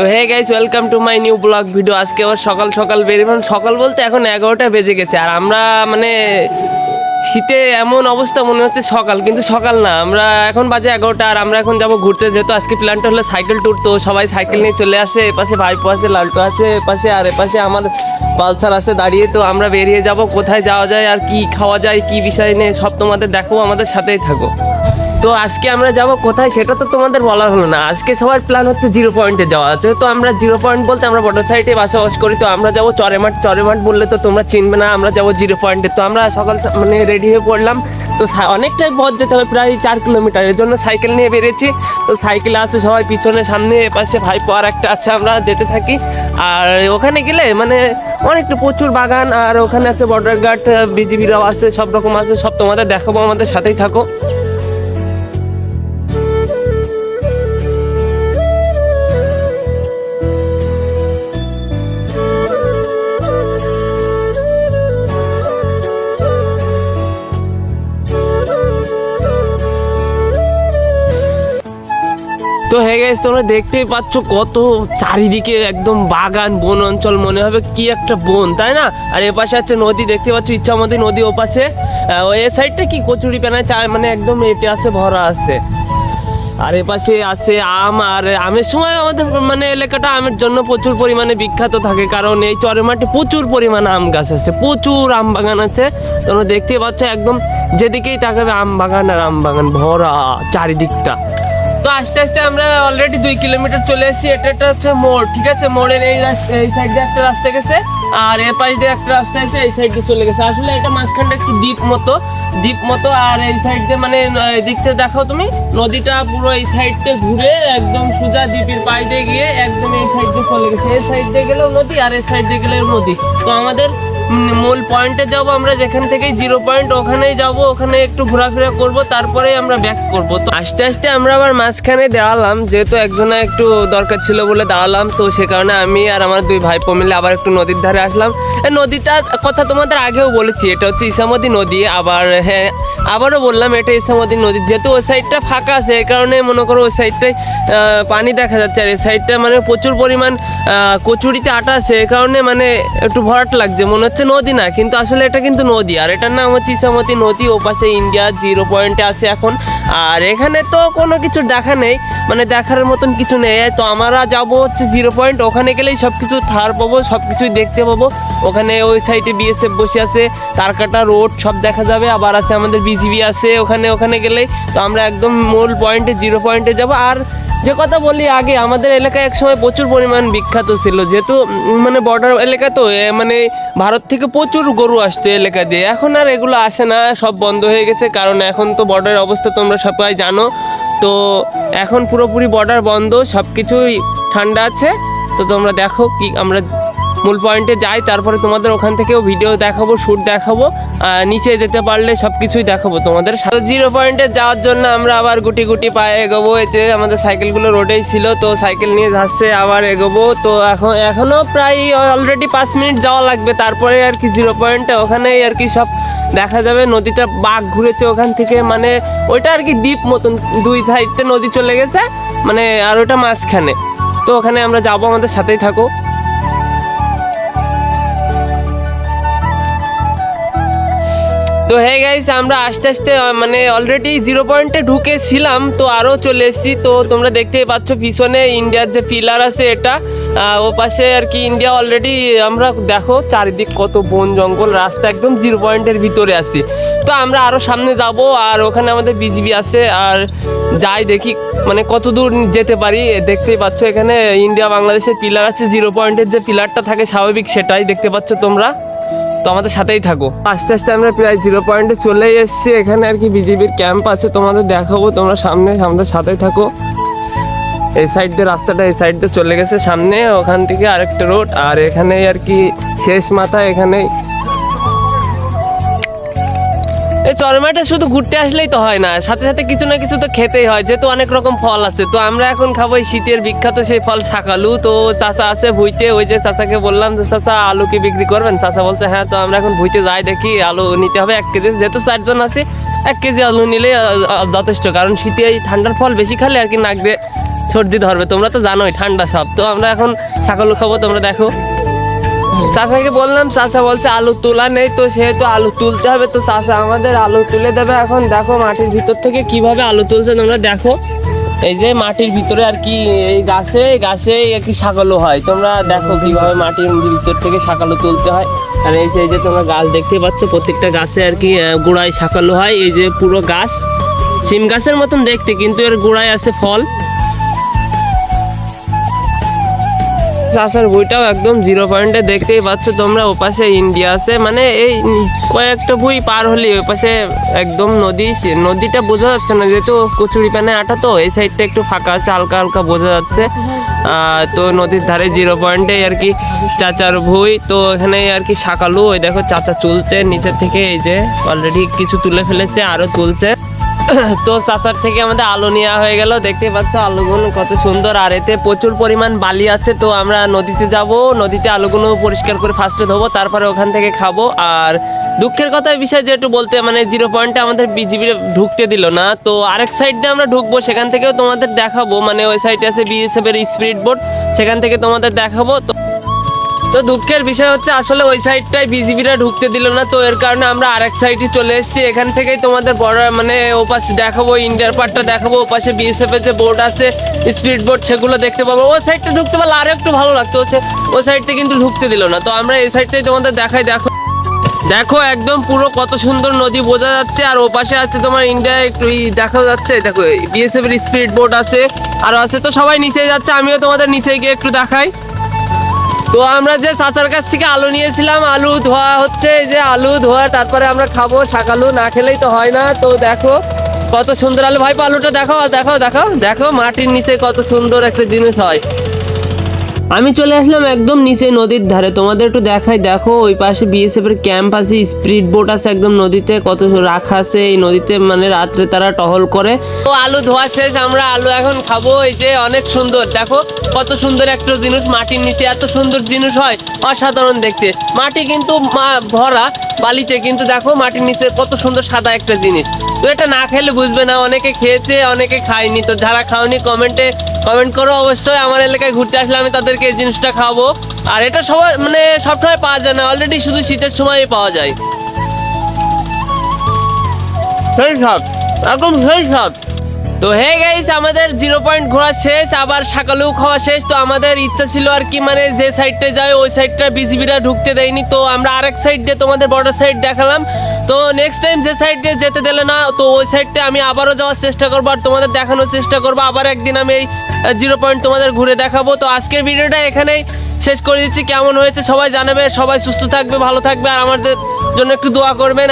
তো hey guys welcome to my new blog video আজকে আবার সকাল সকাল বেরিয়ে সকাল বলতে এখন এগারোটা বেজে গেছে, আর আমরা মানে শীতে এমন অবস্থা মনে হচ্ছে সকাল, কিন্তু সকাল না। আমরা এখন বাজে এগারোটা, আর আমরা এখন যাব ঘুরতে। যেহেতু আজকে প্ল্যানটা হলো সাইকেল ট্যুর তো সবাই সাইকেল নিয়ে চলে আসে। এপাশে ভাইপো আছে, লালটো আছে, এপাশে আর এপাশে আমার পালসার আছে দাঁড়িয়ে। তো আমরা বেরিয়ে যাব, কোথায় যাওয়া যায়, আর কি খাওয়া যায়, কি বিষয় নিয়ে সব তোমাদের দেখো আমাদের সাথেই থাকো। তো আজকে আমরা যাব কোথায় সেটা তো তোমাদের বলা হলো না। আজকে সবার প্ল্যান হচ্ছে জিরো পয়েন্টে যাওয়া। আছে তো আমরা জিরো পয়েন্ট বলতে আমরা বড় সাইডে বসবাস করি, তো আমরা যাব চরেমাঠ। চরেমাঠ বললে তো তোমরা চিনবে না, আমরা যাব জিরো পয়েন্টে তো আমরা সকাল মানে রেডি হয়ে পড়লাম। তো অনেকটাই পথ যেতে হবে, প্রায় চার কিলোমিটার এর জন্য সাইকেল নিয়ে বেরিয়েছি। তো সাইকেল আছে সবাই, পিছনে, সামনে পাশে ভাই আর একটা আছে, আমরা যেতে থাকি। আর ওখানে গেলে মানে অনেকটা প্রচুর বাগান, আর ওখানে আছে বর্ডার গার্ড বিজিবিরাও আছে, সব রকম আছে, সব তোমাদের দেখাবো, আমাদের সাথেই থাকো। তো হে গেছে তোমরা দেখতেই পাচ্ছ কত চারিদিকে একদম বাগান, বন অঞ্চল, মনে হবে কি একটা বন, তাই না? আর এপাশে আছে নদী, দেখতে পাচ্ছ ইচ্ছা মতো নদী ওপাশে। ওই সাইডটা কি? কচুরি পেনা চা মানে একদম এটে আছে, ভরা আছে। আর এপাশে আছে আম, আর আমের সময় আমাদের মানে এলাকাটা আমের জন্য প্রচুর পরিমাণে বিখ্যাত থাকে। কারণ এই চরের মাঠে প্রচুর পরিমাণে আম গাছ আছে, প্রচুর আম বাগান আছে। তোমরা দেখতেই পাচ্ছ একদম যেদিকেই তাকাবে, আম বাগান আর আম বাগান ভরা চারিদিকটা। তো আস্তে আস্তে আমরা অলরেডি দুই কিলোমিটার চলে এসেছি। এটা একটা হচ্ছে মোড়, ঠিক আছে? মোড়ের এই এই সাইড দিয়ে একটা রাস্তা গেছে, আর এর পাশ দিয়ে একটা রাস্তা আছে, এই সাইড দিয়ে চলে গেছে। আসলে এটা মাঝখানটা একটু দ্বীপ মতো দ্বীপ মতো, আর এই সাইড দিয়ে মানে দিকতে দেখো তুমি, নদীটা পুরো এই সাইড দিয়ে ঘুরে একদম সোজা দ্বীপের পাশ দিয়ে গিয়ে একদম এই সাইড দিয়ে চলে গেছে। এই সাইড দিয়ে গেলেও নদী, আর এই সাইড দিয়ে গেলেও নদী। তো আমাদের মূল পয়েন্টে যাব আমরা যেখান থেকে জিরো পয়েন্ট ওখানেই যাব ওখানে একটু ঘোরাফেরা করব তারপরে আমরা ব্যাক করব। তো আস্তে আস্তে আমরা আবার মাঝখানে দাঁড়ালাম যেহেতু একজনে একটু দরকার ছিল বলে দাঁড়ালাম তো সে কারণে আমি আর আমার দুই ভাইপো মিলে আবার একটু নদীর ধারে আসলাম। এই নদীটার কথা তোমাদের আগেও বলেছি এটা হচ্ছে ইসামতি নদী আবার হ্যাঁ আবারও বললাম এটা ইসামতি নদী যেহেতু ওই সাইডটা ফাঁকা আছে এই কারণে মনে করো ওই সাইডটায় আহ, পানি দেখা যাচ্ছে আর এই সাইডটা মানে প্রচুর পরিমাণ কচুরিতে আটা আছে এই কারণে মানে একটু ভরাট লাগছে মনে হচ্ছে নদী না, কিন্তু আসলে এটা কিন্তু নদী। আর এটার নাম হচ্ছে ইসামতি নদী ও পাশে ইন্ডিয়া, জিরো পয়েন্টে আছে এখন। আর এখানে তো কোনো কিছু দেখা নেই মানে দেখার মতন কিছু নেই। তো আমরা যাব হচ্ছে জিরো পয়েন্ট ওখানে গেলেই সব কিছু ঠার পাবো সব কিছুই দেখতে পাবো। ওখানে ওই সাইডে বিএসএফ বসে আছে, তারকাটা, রোড, সব দেখা যাবে। আবার আছে আমাদের বিজিবি আছে, ওখানে ওখানে গেলেই তো আমরা একদম মূল পয়েন্টে জিরো পয়েন্টে যাব। আর যে কথা বলি আগে, আমাদের এলাকায় একসময় প্রচুর পরিমাণ বিখ্যাত ছিল। যেহেতু মানে বর্ডার এলাকা তো মানে ভারত থেকে প্রচুর গরু আসতো এলাকা দিয়ে। এখন আর এগুলো আসে না, সব বন্ধ হয়ে গেছে। কারণ এখন তো বর্ডারের অবস্থা তোমরা সবাই জানো। তো এখন পুরোপুরি বর্ডার বন্ধ সব কিছুই ঠান্ডা আছে। তো তোমরা দেখো কি আমরা মূল পয়েন্টে যাই, তারপরে তোমাদের ওখান থেকেও ভিডিও দেখাবো শ্যুট দেখাবো নিচে যেতে পারলে সব কিছুই দেখাবো তোমাদের সাথে। জিরো পয়েন্টে যাওয়ার জন্য আমরা আবার গুটি গুটি পায়ে এগোবো যে আমাদের সাইকেলগুলো রোডেই ছিল, তো সাইকেল নিয়ে যাচ্ছে আবার এগোবো। তো এখন এখনও প্রায় অলরেডি পাঁচ মিনিট যাওয়া লাগবে, তারপরে আর কি জিরো পয়েন্টে ওখানেই আর কি সব দেখা যাবে, নদীটা বাঘ ঘুরেছে ওখান থেকে মানে ওইটা আর কি দ্বীপ মতন, দুই সাইডতে নদী চলে গেছে মানে আর ওটা মাঝখানে। তো ওখানে আমরা যাব, আমাদের সাথেই থাকো। তো হে গাইস, আমরা আস্তে আস্তে মানে অলরেডি জিরো পয়েন্টে ঢুকেছিলাম, তো আরও চলে এসেছি। তো তোমরা দেখতেই পাচ্ছ পিছনে ইন্ডিয়ার যে পিলার আছে এটা ও পাশে আর কি ইন্ডিয়া অলরেডি আমরা দেখো চারিদিক কত বন জঙ্গল, রাস্তা একদম জিরো পয়েন্টের ভিতরে আছি। তো আমরা আরও সামনে যাব আর ওখানে আমাদের বিজিবি আছে আর যাই দেখি মানে কত দূর যেতে পারি, দেখতেই পাচ্ছ এখানে ইন্ডিয়া বাংলাদেশের পিলার আছে জিরো পয়েন্টের যে পিলারটা থাকে স্বাভাবিক সেটাই দেখতে পাচ্ছ তোমরা। তো আমাদের সাথেই থাকো। আস্তে আস্তে আমরা প্রায় জিরো পয়েন্টে চলে এসেছি, এখানে আর কি বিজেপির ক্যাম্প আছে, তোমাদের দেখাবো, তোমরা সামনে আমাদের সাথেই থাকো। এই সাইড দিয়ে, রাস্তাটা এই সাইড দিয়ে চলে গেছে। সামনে ওখান থেকে আরেকটা রোড আর এখানে আর কি শেষ মাথা এখানে এই চরমাটা শুধু ঘুরতে আসলেই তো হয় না, সাথে সাথে কিছু না কিছু তো খেতেই হয়, যেহেতু অনেক রকম ফল আছে। তো আমরা এখন খাব শীতের বিখ্যাত সেই ফল শাকালু। তো চাচা আছে ভুইতে, ওই যে চাচাকে বললাম যে, চাচা, আলু কি বিক্রি করবেন? চাচা বলছে হ্যাঁ তো আমরা এখন ভুইতে যাই দেখি, আলু নিতে হবে এক কেজি। যেহেতু চারজন আছে, এক কেজি আলু নিলে যথেষ্ট। কারণ শীতে এই ঠান্ডার ফল বেশি খালে আর কি নাক দিয়ে সর্দি ধরবে, তোমরা তো জানোই, ঠান্ডা সব। তো আমরা এখন ছাগল খাব তোমরা দেখো। চাচাকে বললাম চাচা বলছে, আলু তোলা নেই, তো সেহেতু আলু তুলতে হবে। তো চাচা আমাদের আলু তুলে দেবে এখন। দেখো মাটির ভিতর থেকে কীভাবে আলু তুলছে, তোমরা দেখো। এই যে মাটির ভিতরে আর কি, এই গাছে গাছে আর কি ছাগলও হয়। তোমরা দেখো কীভাবে মাটির ভিতর থেকে ছাগলও তুলতে হয়। আর এই যে এই যে তোমরা গাছ দেখতে পাচ্ছ, প্রত্যেকটা গাছে আর কি গোড়ায় ছাগলও হয়। এই যে পুরো গাছ, সিম গাছের মতন দেখতে, কিন্তু এর গোড়ায় আছে ফল। চাষার বইটাও একদম জিরো পয়েন্টে দেখতেই পাচ্ছ তোমরা, ওপাশে ইন্ডিয়া আছে। মানে এই কয়েকটা বই পার হলে ওই পাশে একদম নদী নদীটা বোঝা যাচ্ছে না, যেহেতু কচুরি প্যানে আটা তো, এই সাইডটা একটু ফাঁকা আছে, হালকা হালকা বোঝা যাচ্ছে। তো নদীর ধারে জিরো পয়েন্টে আর কি চাচার ভুই, তো এখানে আর কি শাকালু ওই দেখো চাচা চুলছে, নিচের থেকে এই যে অলরেডি কিছু তুলে ফেলেছে, আরও তুলছে। তো চাষার থেকে আমাদের আলু নেওয়া হয়ে গেল। দেখতে পাচ্ছ আলুগুলো কত সুন্দর, আর এতে প্রচুর পরিমাণ বালি আছে। তো আমরা নদীতে যাব, নদীতে আলুগুলো পরিষ্কার করে ফার্স্টে ধোবো, তারপরে ওখান থেকে খাব। আর দুঃখের কথা বিষয় যেহেতু বলতে মানে জিরো পয়েন্টে আমাদের বিজিবি ঢুকতে দিল না। তো আরেক সাইড দিয়ে আমরা ঢুকবো, সেখান থেকেও তোমাদের দেখাবো। মানে ওই সাইডে আছে বিএসএফ এর স্পিড বোর্ড সেখান থেকে তোমাদের দেখাবো। তো তো দুঃখের বিষয় হচ্ছে আসলে ওই সাইডটাই বিজিবিরা ঢুকতে দিল না। তো এর কারণে আমরা আরেক সাইডে চলে এসেছি। এখান থেকেই তোমাদের বড় মানে ওপাশে দেখাবো ইন্ডিয়ার পার্টটা দেখাবো। ওপাশে বিএসএফ এর যে বোর্ড আছে স্পিড বোর্ড সেগুলো দেখতে পাবো। ওই সাইডটা ঢুকতে পারলে আরও একটু ভালো লাগতো হচ্ছে। ওই সাইডটা কিন্তু ঢুকতে দিল না। তো আমরা এই সাইডটাই তোমাদের দেখাই। দেখো দেখো একদম পুরো কত সুন্দর নদী বোঝা যাচ্ছে। আর ওপাশে আছে তোমার ইন্ডিয়া একটু দেখা যাচ্ছে। দেখো বিএসএফ এর স্পিড বোর্ড আছে। আর আছে। তো সবাই নিচে যাচ্ছে। আমিও তোমাদের নিচে গিয়ে একটু দেখাই। তো আমরা যে চাচার কাছ থেকে আলু নিয়েছিলাম, আলু ধোয়া হচ্ছে, এই যে আলু ধোয়া, তারপরে আমরা খাব শাকালু, না খেলেই তো হয় না। তো দেখো, কত সুন্দর আলু। ভাই, আলুটা দেখো দেখো দেখো দেখো মাটির নিচে কত সুন্দর একটা জিনিস হয়। আমি চলে আসলাম একদম নিচে নদীর ধারে। তোমাদের একটু দেখাই, দেখো ওই পাশে বিএসএফ এর ক্যাম্প আছে স্পিড বোট আছে একদম নদীতে, কত রাখা আছে এই নদীতে মানে রাত্রে তারা টহল করে। তো আলু ধোয়া শেষ, আমরা আলু এখন খাব, এই যে অনেক সুন্দর। দেখো কত সুন্দর একটা জিনিস, মাটির নিচে এত সুন্দর জিনিস হয়, অসাধারণ দেখতে। মাটি কিন্তু ভরা বালিতে, কিন্তু দেখো মাটির নিচে কত সুন্দর সাদা একটা জিনিস। তো এটা না খেলে বুঝবে না অনেকে খেয়েছে অনেকে খায়নি। তো যারা খাওনি কমেন্টে কমেন্ট করো। অবশ্যই আমার এলাকায় ঘুরতে আসলে আমি তাদেরকে এই জিনিসটা খাব আর এটা সবাই মানে সবসময় পাওয়া যায় না। অলরেডি শুধু শীতের সময় পাওয়া যায়। সেই সব একদম সেই সব তো হে গাইস আমাদের জিরো পয়েন্ট ঘোরা শেষ আবার সকালেও খাওয়া শেষ। তো আমাদের ইচ্ছা ছিল আর কি মানে যে সাইডটা যায় ওই সাইডটা বিজিবিরা ঢুকতে দেয়নি। তো আমরা আরেক সাইড দিয়ে তোমাদের বর্ডার সাইড দেখালাম। তো নেক্সট টাইম যে সাইড দিয়ে যেতে দিলে না, তো ওই সাইডটা আমি আবারও যাওয়ার চেষ্টা করব আর তোমাদের দেখানোর চেষ্টা করব। আবার একদিন আমি এই জিরো পয়েন্ট তোমাদের ঘুরে দেখাবো। তো আজকের ভিডিওটা এখানেই শেষ করে দিচ্ছি। কেমন হয়েছে সবাই জানাবে। সবাই সুস্থ থাকবে, ভালো থাকবে। আর আমাদের জন্য একটু দোয়া করবেন।